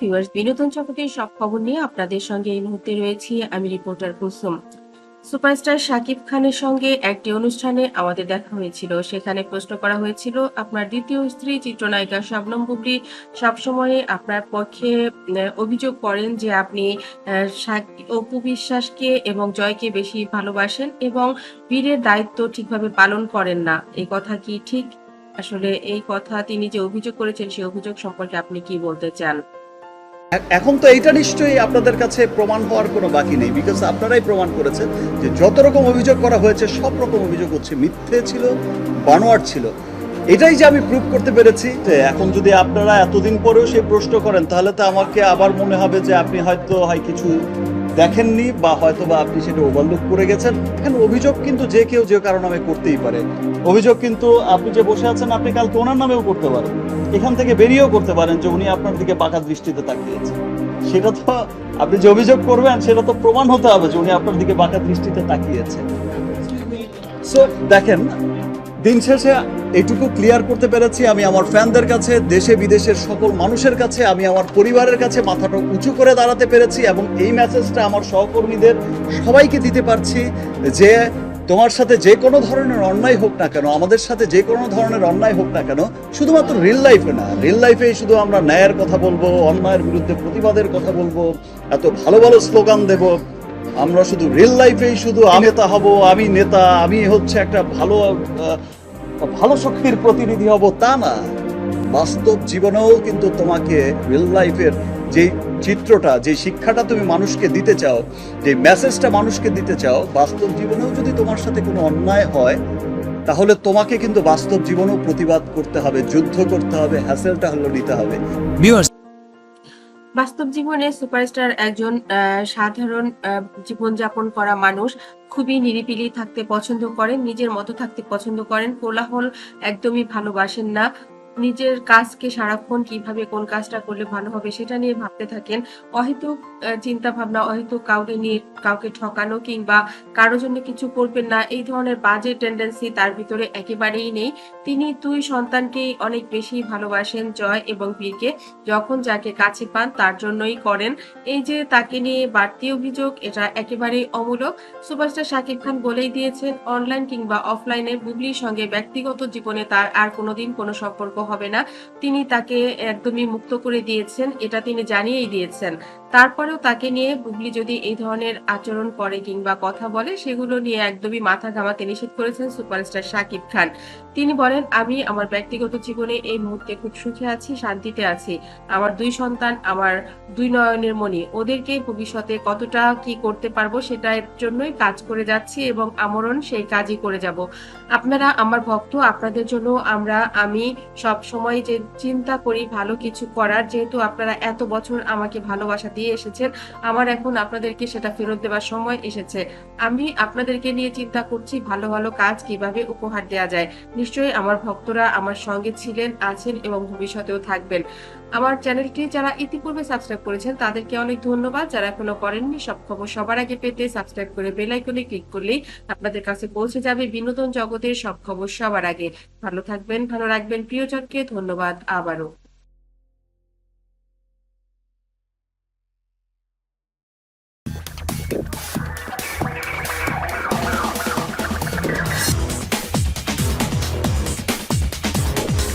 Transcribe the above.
Viewers, বিনোদন জগতের সব খবর নিয়ে আপনাদের সঙ্গে এই মুহূর্তে রয়েছি আমি রিপোর্টার কুসুম। সুপারস্টার শাকিব খানের সঙ্গে একটি অনুষ্ঠানে আমাদের দেখা হয়েছিল। সেখানে প্রশ্ন করা হয়েছিল, আপনার দ্বিতীয় স্ত্রী চিত্রনায়িকা শবনম বুবলি সবসময় আপনার পক্ষে অভিযোগ করেন যে আপনি অপু বিশ্বাসকে এবং জয়কে বেশি ভালোবাসেন এবং বীরের দায়িত্ব ঠিকভাবে পালন করেন না। এই কথা কি ঠিক? আসলে এই কথা তিনি যে অভিযোগ করেছেন, সেই অভিযোগ সম্পর্কে আপনি কি বলতে চান? এখন তো এইটা নিশ্চয়ই আপনাদের কাছে প্রমাণ হওয়ার কোনো বাকি নেই বিকজ আপনারাই প্রমাণ করেছেন যে যত রকম অভিযোগ করা হয়েছে, সব রকম অভিযোগ হচ্ছে মিথ্যে ছিল বানোয়ার ছিল। এটাই যে আমি প্রুভ করতে পেরেছি যে এখন যদি আপনারা এতদিন পরেও সেই প্রশ্ন করেন, তাহলে তো আমাকে আবার মনে হবে যে আপনি হয়তো হয় কিছু দেখেননি বা হয়তো বা আপনি সেটা ওভারলুক করে গেছেন। এখানে অভিযোগ কিন্তু যে কেউ যে কারও নামে করতেই পারে। অভিযোগ কিন্তু আপনি যে বসে আছেন, আপনি কালকে ওনার নামেও করতে পারেন। এখান থেকে বেরিয়েও করতে পারেন যে উনি আপনার দিকে বাঁকা দৃষ্টিতে তাকিয়েছেন সেটা তো আপনি যে অভিযোগ করবেন, সেটা তো প্রমাণ হতে হবে যে উনি আপনার দিকে বাঁকা দৃষ্টিতে তাকিয়েছেন সো দেখেন দিন শেষে এইটুকু ক্লিয়ার করতে পেরেছি, আমি আমার ফ্যানদের কাছে, দেশে বিদেশের সকল মানুষের কাছে, আমি আমার পরিবারের কাছে মাথাটা উঁচু করে দাঁড়াতে পেরেছি এবং এই মেসেজটা আমার সহকর্মীদের সবাইকে দিতে পারছি যে তোমার সাথে যে কোনো ধরনের অন্যায় হোক না কেন, আমাদের সাথে যে কোনো ধরনের অন্যায় হোক না কেন, শুধুমাত্র রিল লাইফে না রিল লাইফেই শুধু আমরা ন্যায়ের কথা বলব, অন্যায়ের বিরুদ্ধে প্রতিবাদের কথা বলব, এত ভালো ভালো স্লোগান দেব আমরা শুধু রিল লাইফেই শুধু নেতা হব, আমি নেতা, আমি হচ্ছে একটা ভালো ভালো শক্তির প্রতিনিধি হব তা না। বাস্তব জীবনেও কিন্তু তোমাকে রিল লাইফের যে চিত্রটা যে শিক্ষাটা তুমি মানুষকে দিতে চাও যে মেসেজটা মানুষকে দিতে চাও, বাস্তব জীবনেও যদি তোমার সাথে কোনো অন্যায় হয়, তাহলে তোমাকে কিন্তু বাস্তব জীবনেও প্রতিবাদ করতে হবে, যুদ্ধ করতে হবে হ্যাসেলটা হলো নিতে হবে। ভিউয়ার্স বাস্তব জীবনে সুপারস্টার একজন সাধারণ জীবনযাপন করা মানুষ খুবই নিরিবিলি থাকতে পছন্দ করেন, নিজের মতো থাকতে পছন্দ করেন, কোলাহল একদমই ভালোবাসেন না। নিজের কাজকে সারাক্ষণ কীভাবে, কোন কাজটা করলে ভালো হবে সেটা নিয়ে ভাবতে থাকেন। অহেতুক চিন্তা ভাবনা অহেতুক কাউকে নিয়ে কাউকে ঠকানো কিংবা কারোর জন্য কিছু করবেন না, এই ধরনের বাজে টেন্ডেন্সি তার ভিতরে একেবারেই নেই। তিনি দুই সন্তানকেই অনেক বেশি ভালোবাসেন, জয় এবং বীরকে। যখন যাকে কাছে পান তার জন্যই করেন। এই যে তাকে নিয়ে বাড়তি অভিযোগ, এটা একেবারেই অমূলক। সুপারস্টার শাকিব খান বলেই দিয়েছেন অনলাইন কিংবা অফলাইনে বুবলির সঙ্গে ব্যক্তিগত জীবনে তার আর কোনোদিন কোনো সম্পর্ক হবে না। তিনি তাকে একদমই মুক্ত করে দিয়েছেন, এটা তিনি জানিয়েই দিয়েছেন। তারপরেও তাকে নিয়ে বুবলি যদি এই ধরনের আচরণ করে কিংবা কথা বলে, সেগুলো নিয়ে একদমই মাথা ঘামাতে নিষেধ করেছেন সুপারস্টার শাকিব খান। তিনি বলেন, আমি আমার ব্যক্তিগত জীবনে এই মুহূর্তে খুব সুখে আছি, শান্তিতে আছি। আমার দুই সন্তান, আমার দুই নয়নের মণি। ওদেরকে ভবিষ্যতে কতটা কি করতে পারব সেটার জন্যই কাজ করে যাচ্ছি এবং আমরণ সেই কাজই করে যাব। আপনারা আমার ভক্ত, আপনাদের জন্য আমরা, আমি সব সময় যে চিন্তা করি ভালো কিছু করার, যেহেতু আপনারা এত বছর আমাকে ভালোবাসা দিয়ে এসেছেন, আমার এখন আপনাদেরকে সেটা ফেরত দেওয়ার সময় এসেছে। আমি আপনাদেরকে নিয়ে চিন্তা করছি ভালো ভালো কাজ কীভাবে উপহার দেওয়া যায়। নিশ্চয়ই আমার ভক্তরা আমার সঙ্গে ছিলেন, আছেন এবং ভবিষ্যতেও থাকবেন। আমার চ্যানেলটি যারা ইতিপূর্বে সাবস্ক্রাইব করেছেন, তাদেরকে অনেক ধন্যবাদ। যারা এখনও করেননি, সব খবর সবার আগে পেতে সাবস্ক্রাইব করে বেল আইকনে ক্লিক করলেই আপনাদের কাছে পৌঁছে যাবে বিনোদন জগতের সব খবর সবার আগে। ভালো থাকবেন, ভালো রাখবেন প্রিয়জনকে ধন্যবাদ আবারও।